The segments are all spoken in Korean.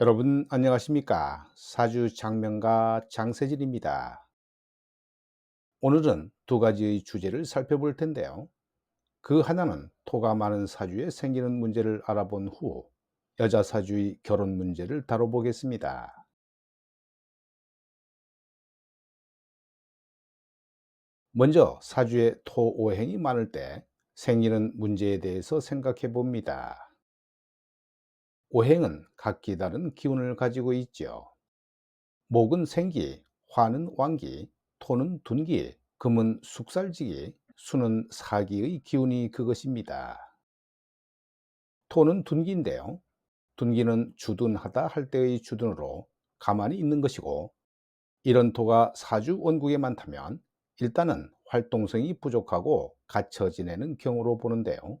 여러분 안녕하십니까? 사주 장명가 장세진입니다. 오늘은 두 가지의 주제를 살펴볼 텐데요. 그 하나는 토가 많은 사주에 생기는 문제를 알아본 후 여자 사주의 결혼 문제를 다뤄보겠습니다. 먼저 사주에 토 오행이 많을 때 생기는 문제에 대해서 생각해 봅니다. 오행은 각기 다른 기운을 가지고 있죠. 목은 생기, 화는 왕기, 토는 둔기, 금은 숙살지기, 수는 사기의 기운이 그것입니다. 토는 둔기인데요. 둔기는 주둔하다 할 때의 주둔으로 가만히 있는 것이고 이런 토가 사주 원국에 많다면 일단은 활동성이 부족하고 갇혀 지내는 경우로 보는데요.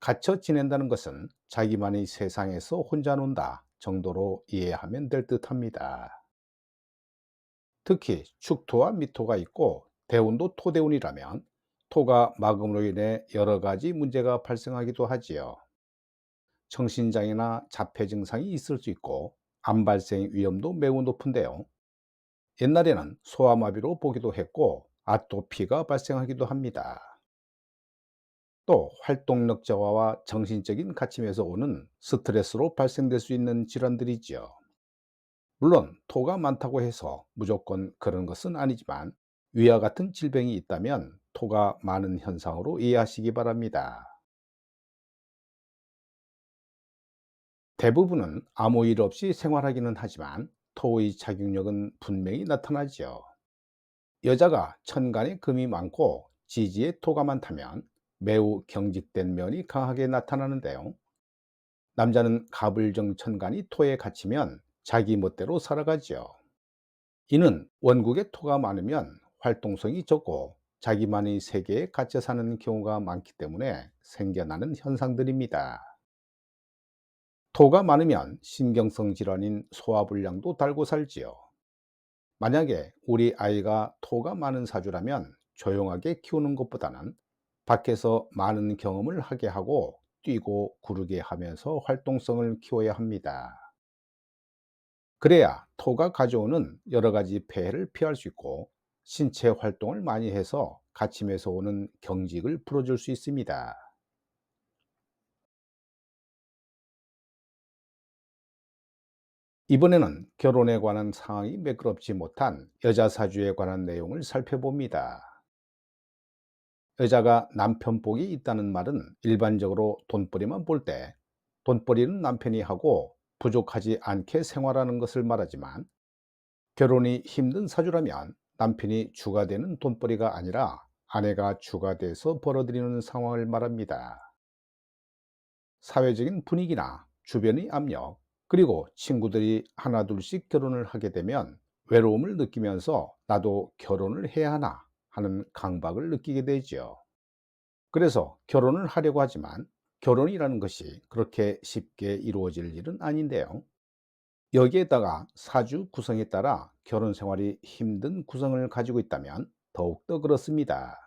갇혀 지낸다는 것은 자기만이 세상에서 혼자 논다 정도로 이해하면 될 듯합니다. 특히 축토와 미토가 있고 대운도 토대운이라면 토가 막음으로 인해 여러 가지 문제가 발생하기도 하지요. 정신장애나 자폐 증상이 있을 수 있고 암 발생 위험도 매우 높은데요. 옛날에는 소아마비로 보기도 했고 아토피가 발생하기도 합니다. 또 활동력 저하와 정신적인 가침에서 오는 스트레스로 발생될 수 있는 질환들이지요. 물론 토가 많다고 해서 무조건 그런 것은 아니지만 위와 같은 질병이 있다면 토가 많은 현상으로 이해하시기 바랍니다. 대부분은 아무 일 없이 생활하기는 하지만 토의 작용력은 분명히 나타나지요. 여자가 천간에 금이 많고 지지에 토가 많다면 매우 경직된 면이 강하게 나타나는데요. 남자는 가불정 천간이 토에 갇히면 자기 멋대로 살아가지요. 이는 원국에 토가 많으면 활동성이 적고 자기만의 세계에 갇혀 사는 경우가 많기 때문에 생겨나는 현상들입니다. 토가 많으면 신경성 질환인 소화불량도 달고 살지요. 만약에 우리 아이가 토가 많은 사주라면 조용하게 키우는 것보다는 밖에서 많은 경험을 하게 하고 뛰고 구르게 하면서 활동성을 키워야 합니다. 그래야 토가 가져오는 여러 가지 폐해를 피할 수 있고 신체 활동을 많이 해서 가침에서 오는 경직을 풀어줄 수 있습니다. 이번에는 결혼에 관한 상황이 매끄럽지 못한 여자 사주에 관한 내용을 살펴봅니다. 여자가 남편 복이 있다는 말은 일반적으로 돈벌이만 볼 때 돈벌이는 남편이 하고 부족하지 않게 생활하는 것을 말하지만 결혼이 힘든 사주라면 남편이 주가 되는 돈벌이가 아니라 아내가 주가 돼서 벌어들이는 상황을 말합니다. 사회적인 분위기나 주변의 압력, 그리고 친구들이 하나둘씩 결혼을 하게 되면 외로움을 느끼면서 나도 결혼을 해야 하나 하는 강박을 느끼게 되죠. 그래서 결혼을 하려고 하지만 결혼이라는 것이 그렇게 쉽게 이루어질 일은 아닌데요. 여기에다가 사주 구성에 따라 결혼 생활이 힘든 구성을 가지고 있다면 더욱더 그렇습니다.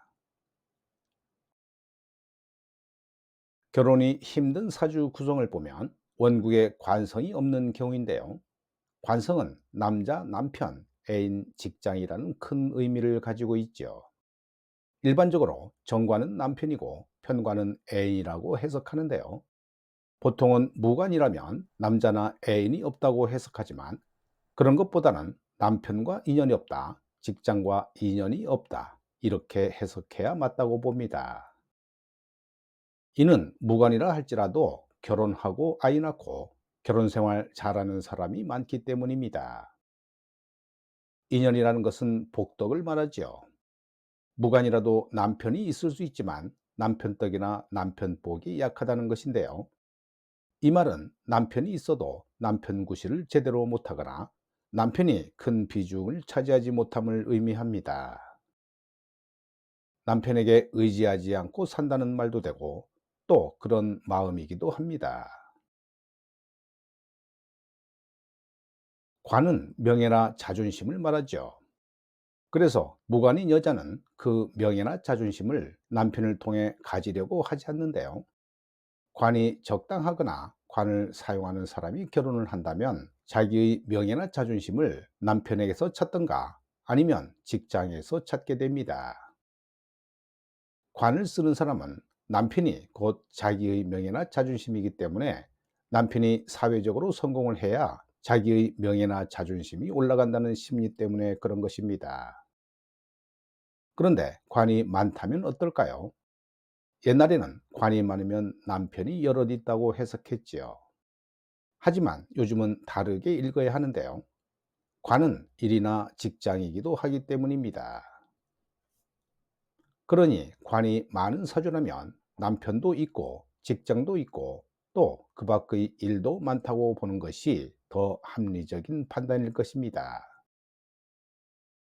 결혼이 힘든 사주 구성을 보면 원국에 관성이 없는 경우인데요. 관성은 남자, 남편, 애인, 직장이라는 큰 의미를 가지고 있죠. 일반적으로 정관은 남편이고 편관은 애인이라고 해석하는데요. 보통은 무관이라면 남자나 애인이 없다고 해석하지만 그런 것보다는 남편과 인연이 없다, 직장과 인연이 없다, 이렇게 해석해야 맞다고 봅니다. 이는 무관이라 할지라도 결혼하고 아이 낳고 결혼 생활 잘하는 사람이 많기 때문입니다. 인연이라는 것은 복덕을 말하지요. 무관이라도 남편이 있을 수 있지만 남편 떡이나 남편 복이 약하다는 것인데요. 이 말은 남편이 있어도 남편 구실을 제대로 못하거나 남편이 큰 비중을 차지하지 못함을 의미합니다. 남편에게 의지하지 않고 산다는 말도 되고 또 그런 마음이기도 합니다. 관은 명예나 자존심을 말하죠. 그래서 무관인 여자는 그 명예나 자존심을 남편을 통해 가지려고 하지 않는데요. 관이 적당하거나 관을 사용하는 사람이 결혼을 한다면 자기의 명예나 자존심을 남편에게서 찾던가 아니면 직장에서 찾게 됩니다. 관을 쓰는 사람은 남편이 곧 자기의 명예나 자존심이기 때문에 남편이 사회적으로 성공을 해야 자기의 명예나 자존심이 올라간다는 심리 때문에 그런 것입니다. 그런데 관이 많다면 어떨까요? 옛날에는 관이 많으면 남편이 여럿 있다고 해석했지요. 하지만 요즘은 다르게 읽어야 하는데요. 관은 일이나 직장이기도 하기 때문입니다. 그러니 관이 많은 사주라면 남편도 있고 직장도 있고 또 그 밖의 일도 많다고 보는 것이 더 합리적인 판단일 것입니다.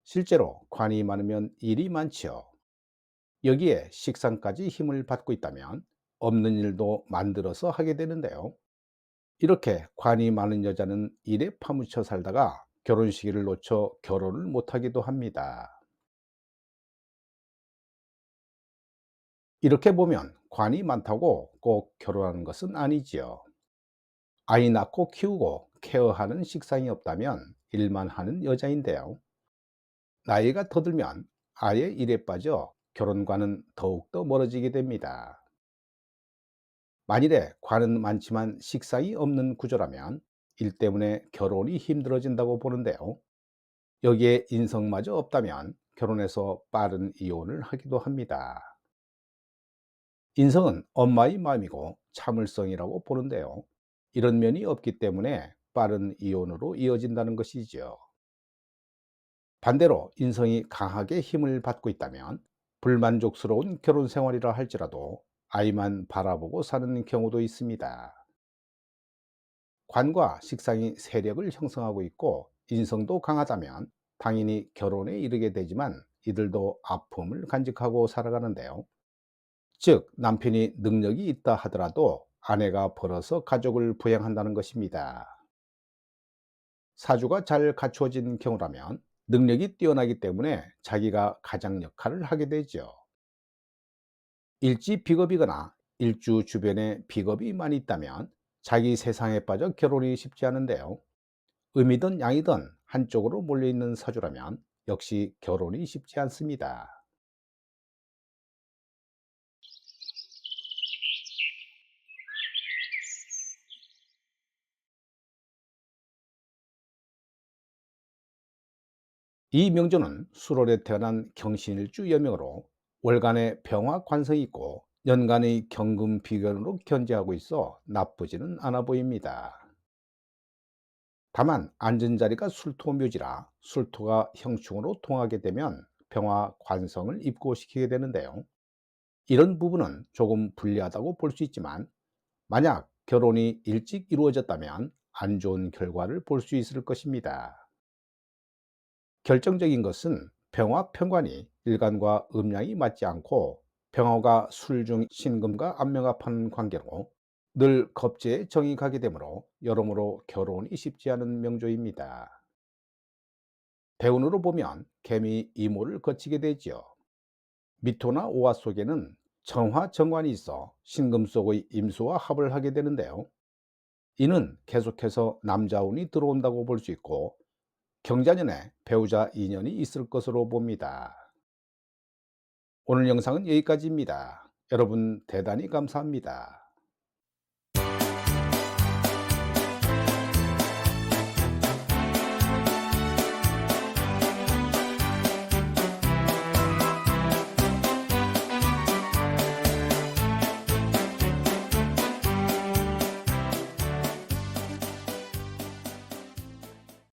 실제로 관이 많으면 일이 많지요. 여기에 식상까지 힘을 받고 있다면 없는 일도 만들어서 하게 되는데요. 이렇게 관이 많은 여자는 일에 파묻혀 살다가 결혼 시기를 놓쳐 결혼을 못하기도 합니다. 이렇게 보면 관이 많다고 꼭 결혼하는 것은 아니지요. 아이 낳고 키우고 케어하는 식상이 없다면 일만 하는 여자인데요. 나이가 더 들면 아예 일에 빠져 결혼과는 더욱더 멀어지게 됩니다. 만일에 관은 많지만 식상이 없는 구조라면 일 때문에 결혼이 힘들어진다고 보는데요. 여기에 인성마저 없다면 결혼해서 빠른 이혼을 하기도 합니다. 인성은 엄마의 마음이고 참을성이라고 보는데요. 이런 면이 없기 때문에 빠른 이혼으로 이어진다는 것이지요. 반대로 인성이 강하게 힘을 받고 있다면 불만족스러운 결혼 생활이라 할지라도 아이만 바라보고 사는 경우도 있습니다. 관과 식상이 세력을 형성하고 있고 인성도 강하다면 당연히 결혼에 이르게 되지만 이들도 아픔을 간직하고 살아가는데요. 즉, 남편이 능력이 있다 하더라도 아내가 벌어서 가족을 부양한다는 것입니다. 사주가 잘 갖추어진 경우라면 능력이 뛰어나기 때문에 자기가 가장 역할을 하게 되죠. 일지 비겁이거나 일주 주변에 비겁이 많이 있다면 자기 세상에 빠져 결혼이 쉽지 않은데요. 음이든 양이든 한쪽으로 몰려있는 사주라면 역시 결혼이 쉽지 않습니다. 이 명조는 수월에 태어난 경신일주 여명으로 월간의 병화 관성이 있고 연간의 경금 비견으로 견제하고 있어 나쁘지는 않아 보입니다. 다만 앉은 자리가 술토 묘지라 술토가 형충으로 통하게 되면 병화 관성을 입고시키게 되는데요. 이런 부분은 조금 불리하다고 볼 수 있지만 만약 결혼이 일찍 이루어졌다면 안 좋은 결과를 볼 수 있을 것입니다. 결정적인 것은 병화 편관이 일간과 음양이 맞지 않고 병화가 술중 신금과 안명합한 관계로 늘 겁제에 정이 가게 되므로 여러모로 결혼이 쉽지 않은 명조입니다. 대운으로 보면 개미 이모를 거치게 되지요. 미토나 오화 속에는 정화 정관이 있어 신금 속의 임수와 합을 하게 되는데요. 이는 계속해서 남자운이 들어온다고 볼 수 있고 경자년에 배우자 인연이 있을 것으로 봅니다. 오늘 영상은 여기까지입니다. 여러분 대단히 감사합니다.